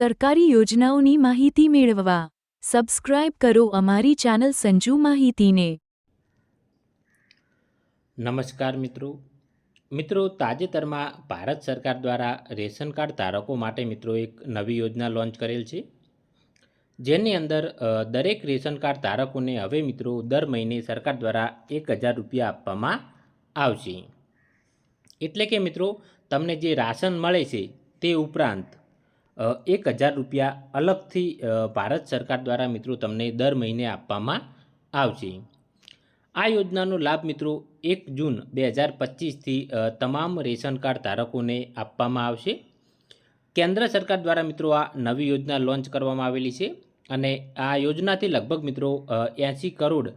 સરકારી યોજનાઓની માહિતી મેળવવા. સબસ્ક્રાઇબ કરો અમારી ચેનલ સંજુ માહિતીને. નમસ્કાર મિત્રો. મિત્રો, તાજેતરમાં ભારત સરકાર દ્વારા રેશન કાર્ડ ધારકો માટે મિત્રો એક નવી યોજના લોન્ચ કરેલ છે. જેની અંદર દરેક રેશન કાર્ડ ધારકોને હવે મિત્રો દર મહિને સરકાર દ્વારા એક હજાર રૂપિયા આપવામાં આવશે. એટલે કે મિત્રો, તમને જે રાશન મળે છે તે ઉપરાંત એક હજાર રૂપિયા અલગથી ભારત સરકાર દ્વારા મિત્રો તમને દર મહિને આપવામાં આવશે. આ યોજનાનો લાભ મિત્રો એક જૂન બે હજાર પચીસથી તમામ રેશન કાર્ડ ધારકોને આપવામાં આવશે. કેન્દ્ર સરકાર દ્વારા મિત્રો આ નવી યોજના લોન્ચ કરવામાં આવેલી છે અને આ યોજનાથી લગભગ મિત્રો એંસી કરોડ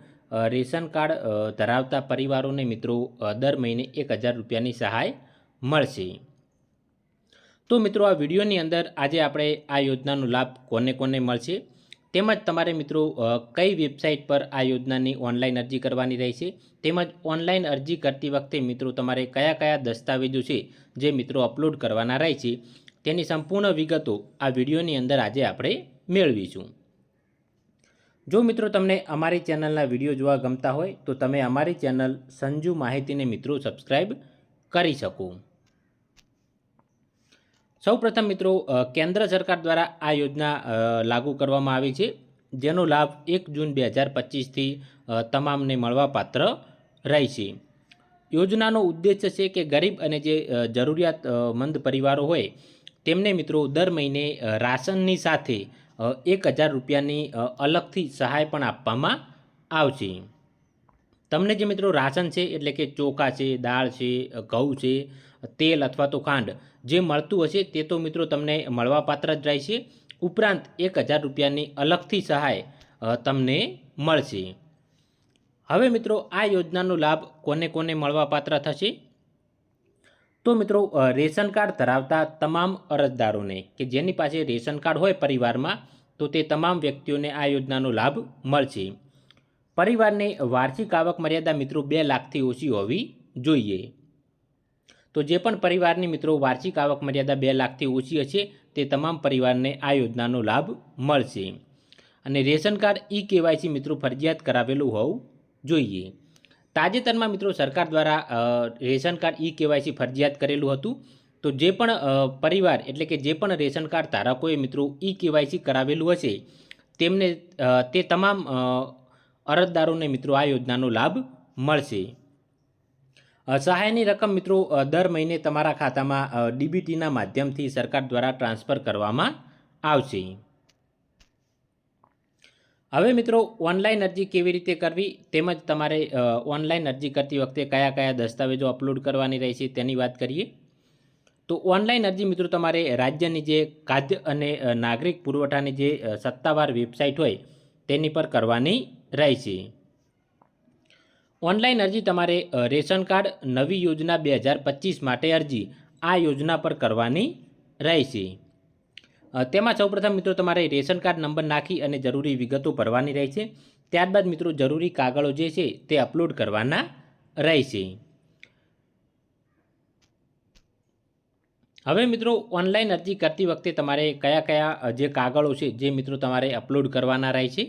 રેશન કાર્ડ ધરાવતા પરિવારોને મિત્રો દર મહિને એક હજાર રૂપિયાની સહાય મળશે. તો મિત્રો, આ વિડીયોની અંદર આજે આપણે આ યોજનાનો લાભ કોને કોને મળશે તેમજ તમારે મિત્રો કઈ વેબસાઇટ પર આ યોજનાની ઓનલાઈન અરજી કરવાની રહેશે તેમજ ઓનલાઈન અરજી કરતી વખતે મિત્રો, તમારે કયા કયા દસ્તાવેજો છે જે મિત્રો અપલોડ કરવાના રહેશે તેની સંપૂર્ણ વિગતો આ વિડીયોની અંદર આજે આપણે મેળવીશું. જો મિત્રો, તમને અમારી ચેનલના વીડિયો જોવા ગમતા હોય તો તમે અમારી ચેનલ સંજુ માહિતીને મિત્રો સબસ્ક્રાઈબ કરી શકો. સૌપ્રથમ મિત્રો કેન્દ્ર સરકાર દ્વારા આ યોજના લાગુ કરવામાં આવી છે, જેનો લાભ એક જૂન બે હજાર પચીસથી તમામને મળવાપાત્ર રહેશે યોજનાનો ઉદ્દેશ્ય છે કે ગરીબ અને જે જરૂરિયાતમંદ પરિવારો હોય, તેમને મિત્રો દર મહિને રાશનની સાથે એક હજાર રૂપિયાની અલગથી સહાય પણ આપવામાં આવશે. તમને જે મિત્રો રાશન છે, એટલે કે ચોખા છે, દાળ છે, ઘઉં છે, તેલ અથવા તો ખાંડ જે મળતું હશે તે તો મિત્રો તમને મળવાપાત્ર જ રહેશે. ઉપરાંત એક હજાર રૂપિયાની અલગથી સહાય તમને મળશે. હવે મિત્રો આ યોજનાનો લાભ કોને કોને મળવાપાત્ર થશે? તો મિત્રો રેશન કાર્ડ ધરાવતા તમામ અરજદારોને કે જેની પાસે રેશન કાર્ડ હોય પરિવારમાં તો તે તમામ વ્યક્તિઓને આ યોજનાનો લાભ મળશે. પરિવારને વાર્ષિક આવક મર્યાદા મિત્રો બે લાખથી ઓછી હોવી જોઈએ. તો જે પણ પરિવારની મિત્રો વાર્ષિક આવક મર્યાદા બે લાખથી ઓછી હશે, તે તમામ પરિવારને આ યોજનાનો લાભ મળશે. અને રેશન કાર્ડ ઈ કેવાયસી મિત્રો ફરજિયાત કરાવેલું હોવું જોઈએ. તાજેતરમાં મિત્રો સરકાર દ્વારા રેશન કાર્ડ ઈ કેવાયસી ફરજિયાત કરેલું હતું. તો જે પણ પરિવાર એટલે કે જે પણ રેશન કાર્ડ ધારકોએ મિત્રો ઈ કેવાયસી કરાવેલું હશે, તેમને તે તમામ અરજદારોને મિત્રો આ યોજનાનો લાભ મળશે. સહાયની રકમ મિત્રો દર મહિને તમારા ખાતામાં ડીબીટીના માધ્યમથી સરકાર દ્વારા ટ્રાન્સફર કરવામાં આવશે. હવે મિત્રો, ઓનલાઈન અરજી કેવી રીતે કરવી તેમજ તમારે ઓનલાઈન અરજી કરતી વખતે કયા કયા દસ્તાવેજો અપલોડ કરવાની રહેશે તેની વાત કરીએ. તો ઓનલાઈન અરજી મિત્રો તમારે રાજ્યની જે ખાદ્ય અને નાગરિક પુરવઠાની જે સત્તાવાર વેબસાઇટ હોય તેની પર કરવાની રહેશે ઓનલાઈન અરજી તમારે રેશન કાર્ડ નવી યોજના બે હજાર પચીસ માટે અરજી આ યોજના પર કરવાની રહેશે તેમાં સૌપ્રથમ મિત્રો તમારે રેશન કાર્ડ નંબર નાખી અને જરૂરી વિગતો ભરવાની રહેશે ત્યારબાદ મિત્રો જરૂરી કાગળો જે છે તે અપલોડ કરવાના રહેશે હવે મિત્રો ઓનલાઈન અરજી કરતી વખતે તમારે કયા કયા જે કાગળો છે જે મિત્રો તમારે અપલોડ કરવાના રહેશે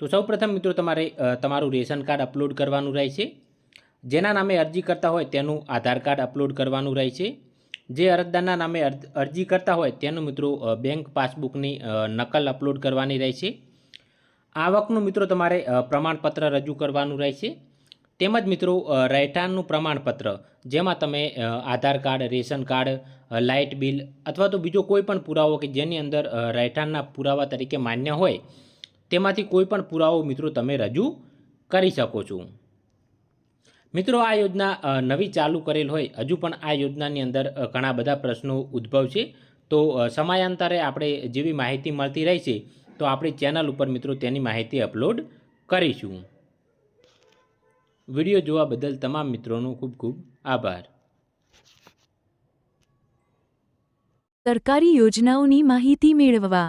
તો સૌપ્રથમ મિત્રો તમારે તમારું રેશન કાર્ડ અપલોડ કરવાનું રહેશે જેના નામે અરજી કરતા હોય તેનું આધાર કાર્ડ અપલોડ કરવાનું રહેશે જે અરજદારના નામે અર- અરજી કરતા હોય તેનું મિત્રો બેંક પાસબુકની નકલ અપલોડ કરવાની રહેશે આવકનું મિત્રો તમારે પ્રમાણપત્ર રજૂ કરવાનું રહેશે તેમજ મિત્રો રહેઠાણનું પ્રમાણપત્ર, જેમાં તમે Aadhaar card, ration card light bill અથવા તો બીજો કોઈ પણ પુરાવો કે જેની અંદર રહેઠાણના પુરાવા તરીકે માન્ય હોય તેમાંથી કોઈ પણ પુરાવો મિત્રો તમે રજૂ કરી શકો છો. મિત્રો આ યોજના નવી ચાલુ કરેલ હોય, હજુ પણ આ યોજનાની અંદર ઘણા બધા પ્રશ્નો ઉદ્ભવ છે. તો સમયાંતરે આપણે જેવી માહિતી મળતી રહેશે તો આપણી ચેનલ ઉપર મિત્રો તેની માહિતી અપલોડ કરીશું. વીડિયો જોવા બદલ તમામ મિત્રોનો ખૂબ ખૂબ આભાર. સરકારી યોજનાઓની માહિતી મેળવવા